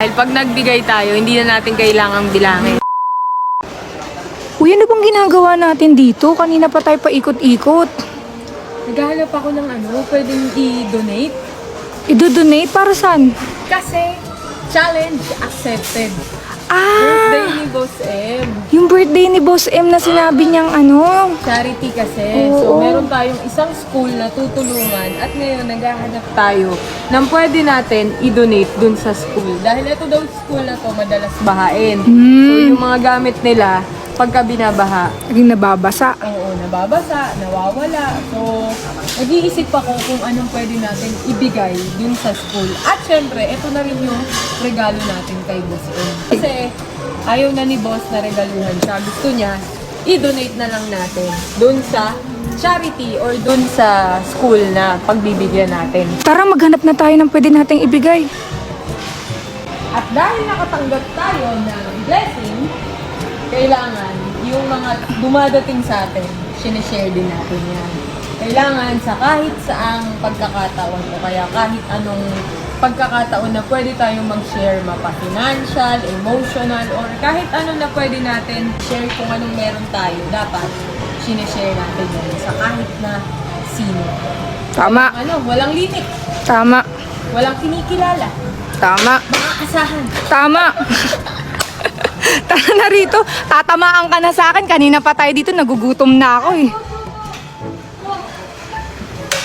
Dahil pag nagbigay tayo, hindi na natin kailangang bilangin. Uy, ano bang ginagawa natin dito? Kanina pa tayo paikot-ikot. Naghahanap ako ng ano, pwedeng i-donate. Ido-donate para saan? Kasi, challenge accepted. Ah! Birthday ni Boss M. Yung birthday ni Boss M na sinabi niyang ano. Charity kasi. Oo. So, meron tayong isang school na tutulungan at ngayon naghahanap tayo ng pwede natin i-donate dun sa school. Dahil ito daw school na to madalas bahain. So, Hmm. yung mga gamit nila, pagka binabaha, Naging nababasa. oo, nababasa, nawawala. So, nag-iisip ako kung anong pwede natin ibigay dun sa school. At syempre, ito na rin yung regalo natin kay Boss M. Kasi, ayaw na ni Boss na regaluhan siya. Gusto niya, i-donate na lang natin dun sa charity or dun sa school na pagbibigyan natin. Tara, maghanap na tayo ng pwede nating ibigay. At dahil nakatanggap tayo ng blessing, kailangan yung mga dumadating sa atin, sinishare din natin yan. Kailangan sa kahit saang pagkakataon o kaya kahit anong pagkakataon na pwede tayong mag-share mapa financial, emotional, or kahit ano na pwede natin share kung anong meron tayo, dapat sinishare natin yan sa kahit na sino. Tama, Ano, walang limit, tama, walang kinikilala, tama, makakasahan. tama. Tara na rito. Tatamaan ka na sa akin. Kanina pa tayo dito, nagugutom na ako eh.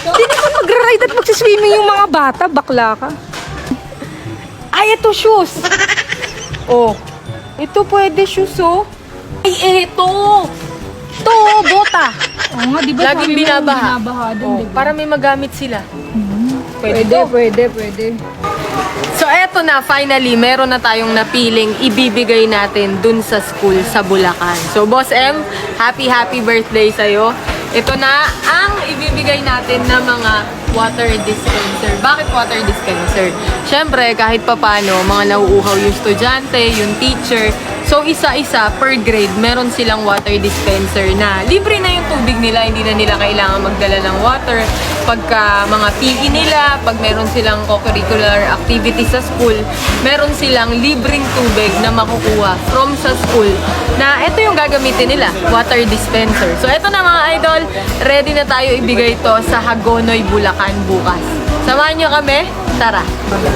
Hindi naman magra-ride at magsiswimming yung mga bata. Bakla ka. Ay, ito shoes. Oh. Ito pwede shoes, oh. Ay, eto! Ito, bota. Oo nga, di ba Laging sabi mo, binabaha. binabaha dun, Oh, di ba? para may magamit sila. Pwede, to. pwede, pwede. So eto na, finally, meron na tayong napiling ibibigay natin dun sa school sa Bulacan. So Boss M, happy happy birthday sa'yo. Ito na ang ibibigay natin na mga water dispenser. Bakit water dispenser? Siyempre, kahit papano, mga nauuhaw yung estudyante, yung teacher. So, isa-isa per grade, meron silang water dispenser na libre na yung tubig nila. Hindi na nila kailangan magdala ng water. Pagka mga PE nila, pag meron silang co-curricular activities sa school, meron silang libreng tubig na makukuha from sa school na ito yung gagamitin nila, water dispenser. So, ito na mga idol, ready na tayo ibigay ito sa Hagonoy, Bulacan bukas. Samahan nyo kami? Tara.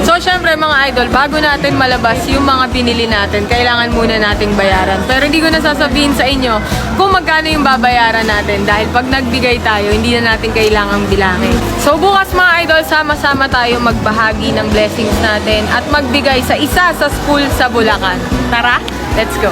So, syempre mga idol, bago natin malabas yung mga binili natin, kailangan muna nating bayaran. Pero hindi ko na sasabihin sa inyo kung magkano yung babayaran natin dahil pag nagbigay tayo, hindi na natin kailangang bilangin. So, bukas mga idol, sama-sama tayo magbahagi ng blessings natin at magbigay sa isa sa school sa Bulacan. Tara, let's go!